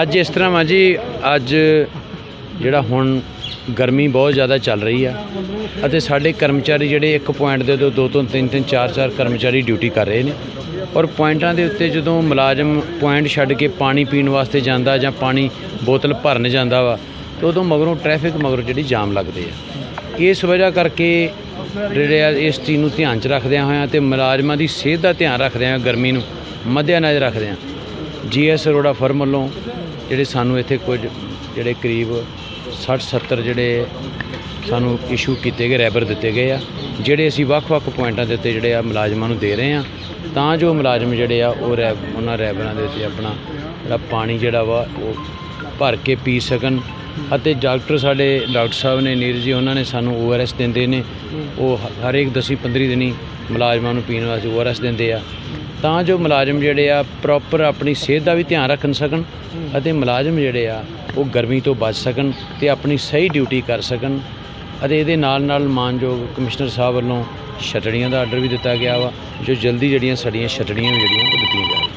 ਅੱਜ ਇਸ ਤਰ੍ਹਾਂ ਵਾ ਜੀ, ਅੱਜ ਜਿਹੜਾ ਹੁਣ ਗਰਮੀ ਬਹੁਤ ਜ਼ਿਆਦਾ ਚੱਲ ਰਹੀ ਆ ਅਤੇ ਸਾਡੇ ਕਰਮਚਾਰੀ ਜਿਹੜੇ ਇੱਕ ਪੁਆਇੰਟ ਦੇ ਤੋਂ ਦੋ ਤੋਂ ਤਿੰਨ ਤਿੰਨ, ਚਾਰ ਚਾਰ ਕਰਮਚਾਰੀ ਡਿਊਟੀ ਕਰ ਰਹੇ ਨੇ ਔਰ ਪੁਆਇੰਟਾਂ ਦੇ ਉੱਤੇ ਜਦੋਂ ਮੁਲਾਜ਼ਮ ਪੁਆਇੰਟ ਛੱਡ ਕੇ ਪਾਣੀ ਪੀਣ ਵਾਸਤੇ ਜਾਂਦਾ ਜਾਂ ਪਾਣੀ ਬੋਤਲ ਭਰਨ ਜਾਂਦਾ ਵਾ, ਤਾਂ ਉਦੋਂ ਮਗਰੋਂ ਟ੍ਰੈਫਿਕ ਮਗਰੋਂ ਜਿਹੜੀ ਜਾਮ ਲੱਗਦੇ ਆ। ਇਸ ਵਜ੍ਹਾ ਕਰਕੇ ਜਿਹੜੇ ਆ ਇਸ ਚੀਜ਼ ਨੂੰ ਧਿਆਨ 'ਚ ਰੱਖਦਿਆਂ ਹੋਇਆਂ ਤੇ ਮੁਲਾਜ਼ਮਾਂ ਦੀ ਸਿਹਤ ਦਾ ਧਿਆਨ ਰੱਖਦਿਆਂ ਹੋਇਆਂ ਗਰਮੀ ਨੂੰ ਮੱਦੇ ਰੱਖਦਿਆਂ ਜੀਐਸ ਅਰੋੜਾ ਫਰਮ ਵੱਲੋਂ ਜਿਹੜੇ ਸਾਨੂੰ ਇੱਥੇ ਕੁਝ ਜਿਹੜੇ ਕਰੀਬ 60 70 ਜਿਹੜੇ ਸਾਨੂੰ ਇਸ਼ੂ ਕੀਤੇ ਗਏ, ਰੈਬਰ ਦਿੱਤੇ ਗਏ ਆ, ਜਿਹੜੇ ਅਸੀਂ ਵੱਖ-ਵੱਖ ਪੁਆਇੰਟਾਂ ਦੇ ਉੱਤੇ ਜਿਹੜੇ ਆ ਮੁਲਾਜ਼ਮਾਂ ਨੂੰ ਦੇ ਰਹੇ ਆ, ਤਾਂ ਜੋ ਮੁਲਾਜ਼ਮ ਜਿਹੜੇ ਆ ਉਹ ਰੈਬ ਉਹਨਾਂ ਰੈਬਰਾਂ ਦੇ ਉੱਤੇ ਆਪਣਾ ਜਿਹੜਾ ਪਾਣੀ ਜਿਹੜਾ ਵਾ ਉਹ ਭਰ ਕੇ ਪੀ ਸਕਣ ਅਤੇ ਡਾਕਟਰ ਸਾਡੇ ਡਾਕਟਰ ਸਾਹਿਬ ਨੇ ਨੀਰ ਜੀ ਉਹਨਾਂ ਨੇ ਸਾਨੂੰ ਓਆਰਐਸ ਦਿੰਦੇ ਨੇ, ਉਹ ਹ- ਹਰੇਕ 10 15 ਦਿਨੀ ਮੁਲਾਜ਼ਮਾਂ ਨੂੰ ਪੀਣ ਵਾਸਤੇ ਓਆਰਐਸ ਦਿੰਦੇ ਆ। ਤਾਂ ਜੋ ਮੁਲਾਜ਼ਮ ਜਿਹੜੇ ਆ ਪ੍ਰੋਪਰ ਆਪਣੀ ਸਿਹਤ ਦਾ ਵੀ ਧਿਆਨ ਰੱਖਣ ਸਕਣ ਅਤੇ ਮੁਲਾਜ਼ਮ ਜਿਹੜੇ ਆ ਉਹ ਗਰਮੀ ਤੋਂ ਬਚ ਸਕਣ ਤੇ ਆਪਣੀ ਸਹੀ ਡਿਊਟੀ ਕਰ ਸਕਣ ਅਤੇ ਇਹਦੇ ਨਾਲ ਨਾਲ ਮਾਨਯੋਗ ਕਮਿਸ਼ਨਰ ਸਾਹਿਬ ਵੱਲੋਂ ਛਟੜੀਆਂ ਦਾ ਆਰਡਰ ਵੀ ਦਿੱਤਾ ਗਿਆ ਵਾ, ਜੋ ਜਲਦੀ ਜਿਹੜੀਆਂ ਸਾਡੀਆਂ ਛਟੜੀਆਂ ਵੀ ਜਿਹੜੀਆਂ ਉਹ ਦਿੱਤੀਆਂ ਜਾਣ।